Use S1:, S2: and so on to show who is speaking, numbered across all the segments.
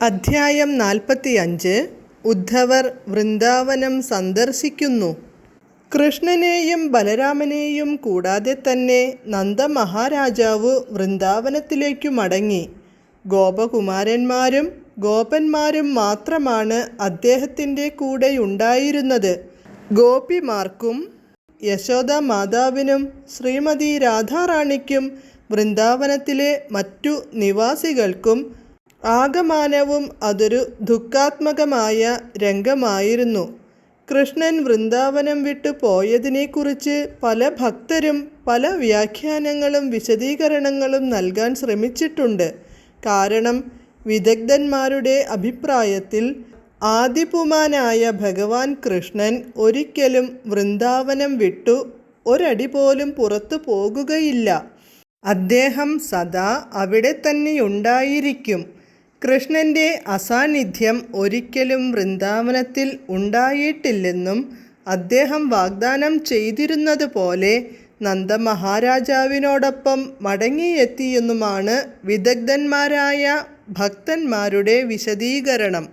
S1: അധ്യായം നാൽപ്പത്തിയഞ്ച്. ഉദ്ധവർ വൃന്ദാവനം സന്ദർശിക്കുന്നു. കൃഷ്ണനെയും ബലരാമനെയും കൂടാതെ തന്നെ നന്ദമഹാരാജാവ് വൃന്ദാവനത്തിലേക്കു മടങ്ങി. ഗോപകുമാരന്മാരും ഗോപന്മാരും മാത്രമാണ് അദ്ദേഹത്തിന്റെ കൂടെയുണ്ടായിരുന്നത്. ഗോപിമാർക്കും യശോദ മാതാവിനും ശ്രീമതി രാധാറാണിക്കും വൃന്ദാവനത്തിലെ മറ്റു നിവാസികൾക്കും ആകമാനവും അതൊരു ദുഃഖാത്മകമായ രംഗമായിരുന്നു. കൃഷ്ണൻ വൃന്ദാവനം വിട്ടു പോയതിനെക്കുറിച്ച് പല ഭക്തരും പല വ്യാഖ്യാനങ്ങളും വിശദീകരണങ്ങളും നൽകാൻ ശ്രമിച്ചിട്ടുണ്ട്. കാരണം വിദഗ്ധന്മാരുടെ അഭിപ്രായത്തിൽ ആദിപുമാനായ ഭഗവാൻ കൃഷ്ണൻ ഒരിക്കലും വൃന്ദാവനം വിട്ടു ഒരടി പോലും പുറത്തു പോകുകയില്ല. അദ്ദേഹം സദാ അവിടെ തന്നെയുണ്ടായിരിക്കും കൃഷ്ണന്റെ അസാന്നിധ്യം ഒരിക്കലും വൃന്ദാവനത്തിൽ ഉണ്ടായിട്ടില്ലെന്നും അദ്ദേഹം വാഗ്ദാനം ചെയ്തിരുന്നതുപോലെ നന്ദമഹാരാജാവിനോടൊപ്പം മടങ്ങിയെത്തിയെന്നുമാണ് വിദഗ്ധന്മാരായ ഭക്തന്മാരുടെ വിശദീകരണം.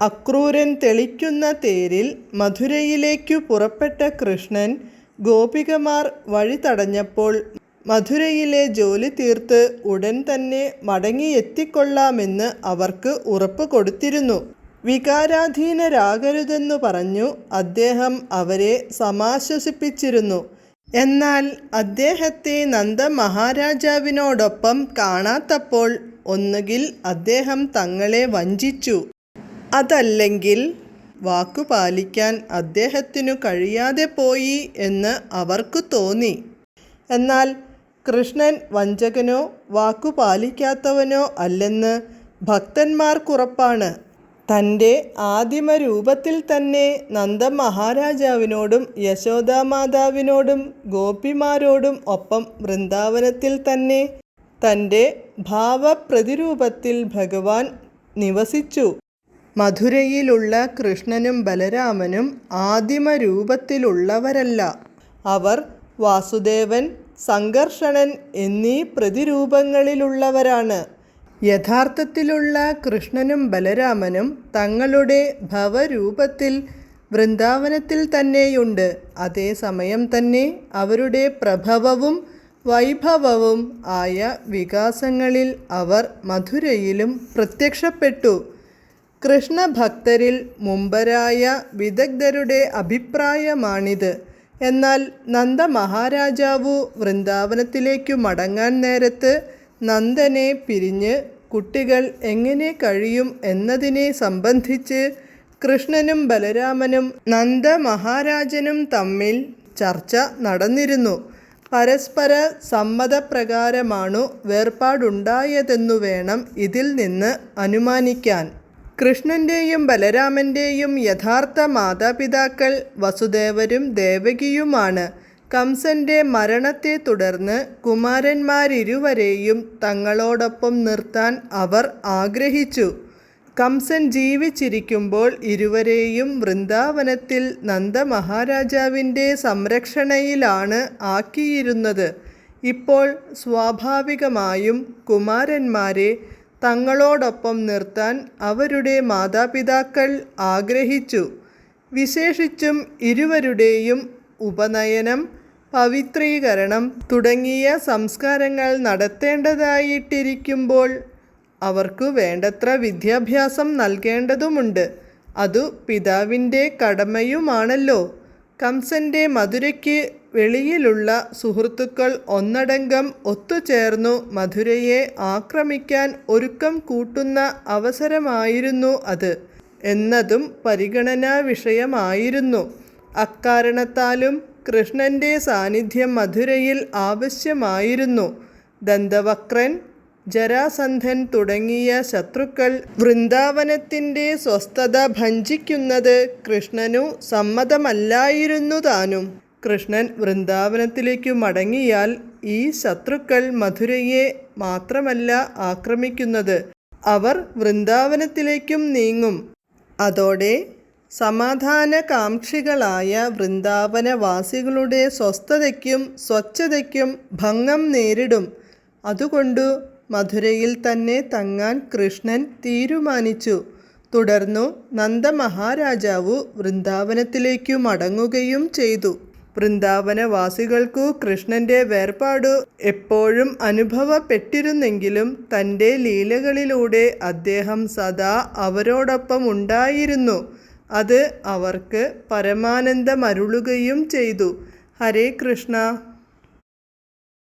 S1: അക്രൂരൻ തെളിക്കുന്ന തേരിൽ മധുരയിലേക്കു പുറപ്പെട്ട കൃഷ്ണൻ ഗോപികമാർ വഴി തടഞ്ഞപ്പോൾ മധുരയിലെ ജോലി തീർത്ത് ഉടൻ തന്നെ മടങ്ങിയെത്തിക്കൊള്ളാമെന്ന് അവർക്ക് ഉറപ്പ് കൊടുത്തിരുന്നു. വികാരാധീനരാകരുതെന്നു പറഞ്ഞു അദ്ദേഹം അവരെ സമാശ്വസിപ്പിച്ചിരുന്നു. എന്നാൽ അദ്ദേഹത്തെ നന്ദ മഹാരാജാവിനോടൊപ്പം കാണാത്തപ്പോൾ ഒന്നുകിൽ അദ്ദേഹം തങ്ങളെ വഞ്ചിച്ചു. അതല്ലെങ്കിൽ വാക്കു പാലിക്കാൻ അദ്ദേഹത്തിനു കഴിയാതെ പോയി എന്ന് അവർക്ക് തോന്നി. എന്നാൽ കൃഷ്ണൻ വഞ്ചകനോ വാക്കു പാലിക്കാത്തവനോ അല്ലെന്ന് ഭക്തന്മാർക്കുറപ്പാണ്. തന്റെ ആദിമ രൂപത്തിൽ തന്നെ നന്ദ മഹാരാജാവിനോടും യശോദാമാതാവിനോടും ഗോപിമാരോടും ഒപ്പം വൃന്ദാവനത്തിൽ തന്നെ തന്റെ ഭാവപ്രതിരൂപത്തിൽ ഭഗവാൻ നിവസിച്ചു. മധുരയിലുള്ള കൃഷ്ണനും ബലരാമനും ആദിമ രൂപത്തിലുള്ളവരല്ല അവർ വാസുദേവൻ സംഘർഷണൻ എന്നീ പ്രതിരൂപങ്ങളിലുള്ളവരാണ്. യഥാർത്ഥത്തിലുള്ള കൃഷ്ണനും ബലരാമനും തങ്ങളുടെ ഭവരൂപത്തിൽ വൃന്ദാവനത്തിൽ തന്നെയുണ്ട്. അതേസമയം തന്നെ അവരുടെ പ്രഭവവും വൈഭവവും ആയ വികാസങ്ങളിൽ അവർ മധുരയിലും പ്രത്യക്ഷപ്പെട്ടു. കൃഷ്ണഭക്തരിൽ മുമ്പരായ വിദഗ്ധരുടെ അഭിപ്രായമാണിത്. എന്നാൽ നന്ദ മഹാരാജാവു വൃന്ദാവനത്തിലേക്കു മടങ്ങാൻ നേരത്ത് നന്ദനെ പിരിഞ്ഞ് കുട്ടികൾ എങ്ങനെ കഴിയും എന്നതിനെ സംബന്ധിച്ച് കൃഷ്ണനും ബലരാമനും നന്ദ മഹാരാജനും തമ്മിൽ ചർച്ച നടന്നിരുന്നു. പരസ്പര സമ്മതപ്രകാരമാണു വേർപാടുണ്ടായതെന്നു വേണം ഇതിൽ നിന്ന് അനുമാനിക്കാൻ. കൃഷ്ണന്റെയും ബലരാമന്റെയും യഥാർത്ഥ മാതാപിതാക്കൾ വസുദേവരും ദേവകിയുമാണ്. കംസന്റെ മരണത്തെ തുടർന്ന് കുമാരന്മാരിരുവരെയും തങ്ങളോടൊപ്പം നിർത്താൻ അവർ ആഗ്രഹിച്ചു. കംസൻ ജീവിച്ചിരിക്കുമ്പോൾ ഇരുവരെയും വൃന്ദാവനത്തിൽ നന്ദമഹാരാജാവിന്റെ സംരക്ഷണയിലാണ് ആക്കിയിരുന്നത്. ഇപ്പോൾ സ്വാഭാവികമായും കുമാരന്മാരെ തങ്ങളോടൊപ്പം നിർത്താൻ അവരുടെ മാതാപിതാക്കൾ ആഗ്രഹിച്ചു. വിശേഷിച്ചും ഇരുവരുടെയും ഉപനയനം പവിത്രീകരണം തുടങ്ങിയ സംസ്കാരങ്ങൾ നടത്തേണ്ടതായിട്ടിരിക്കുമ്പോൾ അവർക്കു വേണ്ടത്ര വിദ്യാഭ്യാസം നൽകേണ്ടതുമുണ്ട്. അതു പിതാവിന്റെ കടമയുമാണല്ലോ. കംസന്റെ മധുരയ്ക്ക് വെളിയിലുള്ള സുഹൃത്തുക്കൾ ഒന്നടങ്കം ഒത്തുചേർന്നു മധുരയെ ആക്രമിക്കാൻ ഒരുക്കം കൂട്ടുന്ന അവസരമായിരുന്നു അത് എന്നതും പരിഗണനാ വിഷയമായിരുന്നു. അക്കാരണത്താലും കൃഷ്ണന്റെ സാന്നിധ്യം മധുരയിൽ ആവശ്യമായിരുന്നു. ദന്തവക്രൻ ജരാസന്ധൻ തുടങ്ങിയ ശത്രുക്കൾ വൃന്ദാവനത്തിന്റെ സ്വസ്ഥത ഭഞ്ചിക്കുന്നത് കൃഷ്ണനു സമ്മതമല്ലായിരുന്നു താനും. കൃഷ്ണൻ വൃന്ദാവനത്തിലേക്കു മടങ്ങിയാൽ ഈ ശത്രുക്കൾ മധുരയെ മാത്രമല്ല ആക്രമിക്കുന്നത്. അവർ വൃന്ദാവനത്തിലേക്കും നീങ്ങും. അതോടെ സമാധാനകാംക്ഷികളായ വൃന്ദാവനവാസികളുടെ സ്വസ്ഥതയ്ക്കും സ്വച്ഛതയ്ക്കും ഭംഗം നേരിടും. അതുകൊണ്ടു മധുരയിൽ തന്നെ തങ്ങാൻ കൃഷ്ണൻ തീരുമാനിച്ചു. തുടർന്നു നന്ദമഹാരാജാവു വൃന്ദാവനത്തിലേക്കു മടങ്ങുകയും ചെയ്തു. വൃന്ദാവനവാസികൾക്കു കൃഷ്ണന്റെ വേർപാടു എപ്പോഴും അനുഭവപ്പെട്ടിരുന്നെങ്കിലും തന്റെ ലീലകളിലൂടെ അദ്ദേഹം സദാ അവരോടൊപ്പം ഉണ്ടായിരുന്നു. അത് അവർക്ക് പരമാനന്ദമരുളുകയും ചെയ്തു. ഹരേ കൃഷ്ണ.